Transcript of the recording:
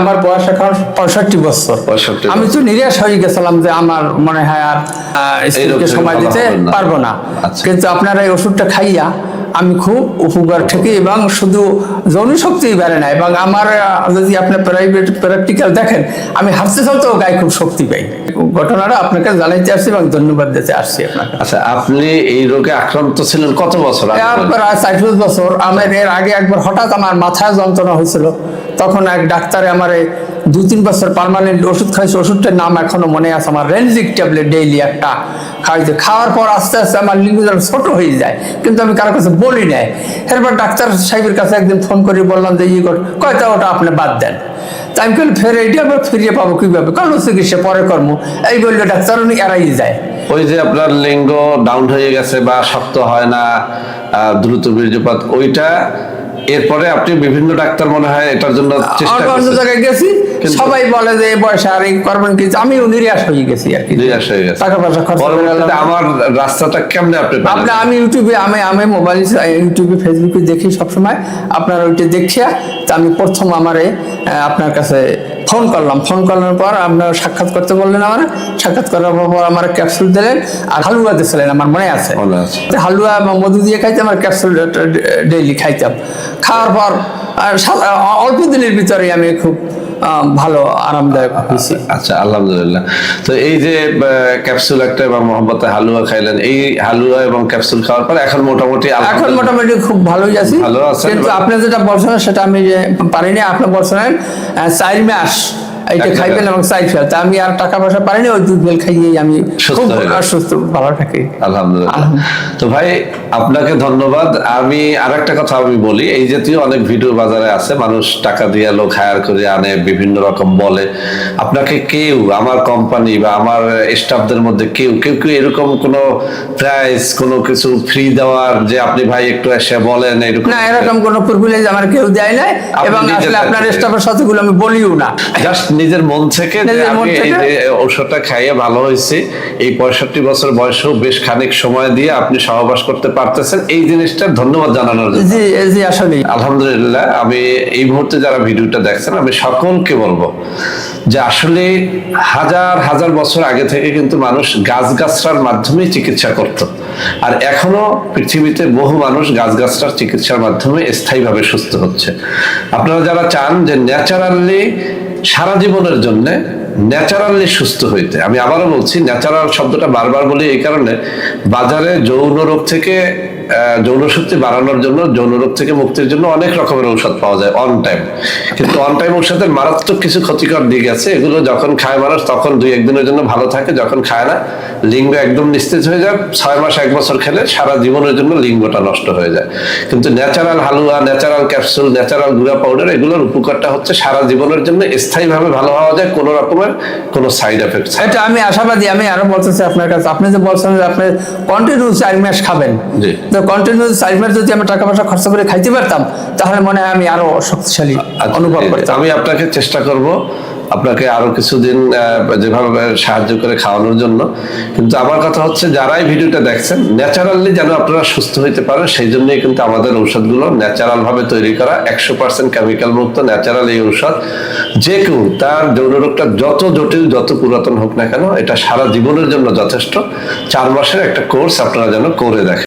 আমার বয়স এখন পঁয়ষট্টি বছর। 65 আমি তো নিরাশ হয়ে গেছিলাম যে আমার মনে হয় আর স্ত্রীকে সময় দিতে পারব না। আচ্ছা। কিন্তু আপনারা এই ওষুধটা খাইয়া আমি খুব উপকার থেকে এবং শুধু শক্তি বেড়ে না এবং আমার যদি আপনি প্রাইভেট প্র্যাকটিক্যাল দেখেন আমি হাঁটতে চলতেও গায়ে খুব শক্তি পাই। ঘটনাটা আপনাকে জানাইতে আসছি এবং ধন্যবাদ দিতে আসছি আপনাকে। আচ্ছা আপনি এই রোগে আক্রান্ত ছিলেন কত বছর? আজ চারশো বছর। আমার এর আগে একবার হঠাৎ আমার মাথায় যন্ত্রণা হয়েছিল। তখন এক ডাক্তারে আমার দু তিন বছর পার্মানেন্ট ওষুধ খাইছে, ওষুধটার নাম এখনও মনে আছে আমার। রেনজিক ট্যাবলেট ডেইলি একটা খাইতে খাওয়ার পর আস্তে আস্তে আমার লিঙ্গ যেন ছোট হয়ে যায়, কিন্তু আমি কারোর কাছে বলি নাই। এরপর ডাক্তার সাহেবের কাছে একদিন ফোন করে বললাম যে ই কর কয়টা ওটা আপনি বাদ দেন? তাই আমি বলি ফের এইটা আবার ফিরিয়ে পাবো কীভাবে? কারণ চিকিৎসা পরে কর্ম। এই বললে ডাক্তার, উনি এড়াই যায়। ওই যে আপনার লিঙ্গ ডাউন হয়ে গেছে বা শক্ত হয় না দ্রুত বীর্যপাত, ওইটা এরপরে আপনি বিভিন্ন ডাক্তার মনে হয় এটার জন্য চেষ্টা অন্য জায়গায় গেছি সবাই বলে যে এই বয়সে আর এই করবেন কি আমি নিরাশ হয়ে গেছি আর কি। নিরাশ হয়ে গেছে। টাকা পয়সা খরচ আমার রাস্তাটা কেমনে আপনি আপনি আমি ইউটিউবে আমি আমি মোবাইল ইউটিউবে ফেসবুকে দেখি সবসময়। আপনার ওইটা দেখিয়া তা আমি প্রথম আমারে আপনার কাছে ফোন করলাম। ফোন করার পর আপনার সাক্ষাৎ করতে বললেন আমার। সাক্ষাৎ করার পর আমার ক্যাপসুল দিলেন আর হালুয়া দিয়েছিলেন আমার মনে আছে। হালুয়া এবং মধু দিয়ে খাইতাম আর ক্যাপসুল ডেইলি খাইতাম। খাওয়ার পর আর অল্প দিনের ভিতরে আমি খুব ভালো আরামদায়ক হয়েছি। আচ্ছা আলহামদুলিল্লাহ। তো এই যে ক্যাপসুল একটা এবং মোহাম্মতে হালুয়া খাইলেন এই হালুয়া এবং ক্যাপসুল খাওয়ার পর এখন মোটামুটি এখন মোটামুটি খুব ভালোই আছি। ভালো আছেন? কিন্তু আপনি যেটা বলছেন সেটা আমি যে পারিনি আপনি বলছেন চার মাস এইটা খাইবেন এবং চাই ফেল তা আমি আর টাকা পয়সা পারিনি ওই দুধ বেল খাইয়েই আমি সুস্থ ভালো থাকি। আলহামদুলিল্লাহ। তো ভাই আপনাকে ধন্যবাদ। আমি আর একটা কথা আমি বলি এই জাতীয় অনেক ভিডিও বাজারে আছে মানুষ টাকা দিয়ে লোক হায়ার করে আনে বিভিন্ন রকম বলে। আপনাকে কেউ আমার কোম্পানি বা আমার স্টাফদের মধ্যে কেউ কেউ কেউ এরকম কোনো প্রাইস কোনো কিছু ফ্রি দেওয়ার যে আপনি ভাই একটু এসে বলেন এরকম না এরকম কোনো প্রিভিলেজ আমার কেউ দেয় আপনি এবং আসলে আপনার স্টাফের সাথে গুলো আমি বলিও না। জাস্ট নিজের মন থেকে আমি এই যে ঔষধটা খাইয়ে ভালো হয়েছে এই পঁয়ষট্টি বছর বয়সেও বেশ খানিক সময় দিয়ে আপনি সহবাস করতে পারতেছেন এই জিনিসটার ধন্যবাদ জানানোর জন্য। জি জি আসলে আলহামদুলিল্লাহ আমি এই মুহূর্তে যারা ভিডিওটা দেখছেন আমি সকলকে বলব যে আসলে হাজার হাজার বছর আগে থেকে কিন্তু মানুষ গাছগাছরার মাধ্যমে চিকিৎসা করত। আর এখনও পৃথিবীতে বহু মানুষ গাছ গাছগাছরার চিকিৎসার মাধ্যমে স্থায়ীভাবে সুস্থ হচ্ছে। আপনারা যারা চান যে ন্যাচারালি সারা জীবনের জন্য ন্যাচারালি সুস্থ হইতে। আমি আবারও বলছি, ন্যাচারাল শব্দটা বারবার বলি এই কারণে, বাজারে যৌন রোগ থেকে যৌন শক্তি বাড়ানোর জন্য যৌন রোগ থেকে মুক্তির জন্য অনেক রকমের ঔষধ পাওয়া যায় অন টাইম কিন্তু অন টাইম ঔষধের মারাত্মক কিছু ক্ষতিকর দিক আছে। এগুলো যখন খায় মানুষ তখন দুই একদিনের জন্য ভালো থাকে যখন খায় না লিঙ্গ একদম নিস্তেজ হয়ে যায়। ছয় মাস এক বছর খেলে সারা জীবনের জন্য লিঙ্গটা নষ্ট হয়ে যায়। কিন্তু natural halwa natural capsule natural গুঁড়া পাউডার এগুলোর উপকারটা হচ্ছে সারা জীবনের জন্য স্থায়ীভাবে ভালো হওয়া যায় কোনো রকমের কোনো সাইড এফেক্ট এটা আমি আশাবাদী আমি আরও বলতেছি আপনার কাছে। আপনি যে বলছেন যে আপনি কন্টিনিউ চার মাস খাবেন। জি। তো কন্টিনিউ চার মাস যদি আমি টাকা পয়সা খরচ করে খাইতে পারতাম তাহলে মনে হয় আমি আরও শক্তিশালী আচ্ছা, অনুভব এই- করতাম। আমি আপনাকে চেষ্টা করব আপনাকে আরও কিছুদিন যেভাবে সাহায্য করে খাওয়ানোর জন্য। কিন্তু আমার কথা হচ্ছে যারাই ভিডিওটা দেখছেন ন্যাচারালি যেন আপনারা সুস্থ হইতে পারেন সেই জন্যই কিন্তু আমাদের ঔষধগুলো ন্যাচারাল ভাবে তৈরি করা। একশো পার্সেন্ট কেমিক্যাল মুক্ত ন্যাচারাল এই ঔষধ। যে কেউ তার যৌন রোগটা যত জটিল যত পুরাতন হোক না কেন এটা সারা জীবনের জন্য যথেষ্ট। চার মাসের একটা কোর্স আপনারা যেন করে দেখেন।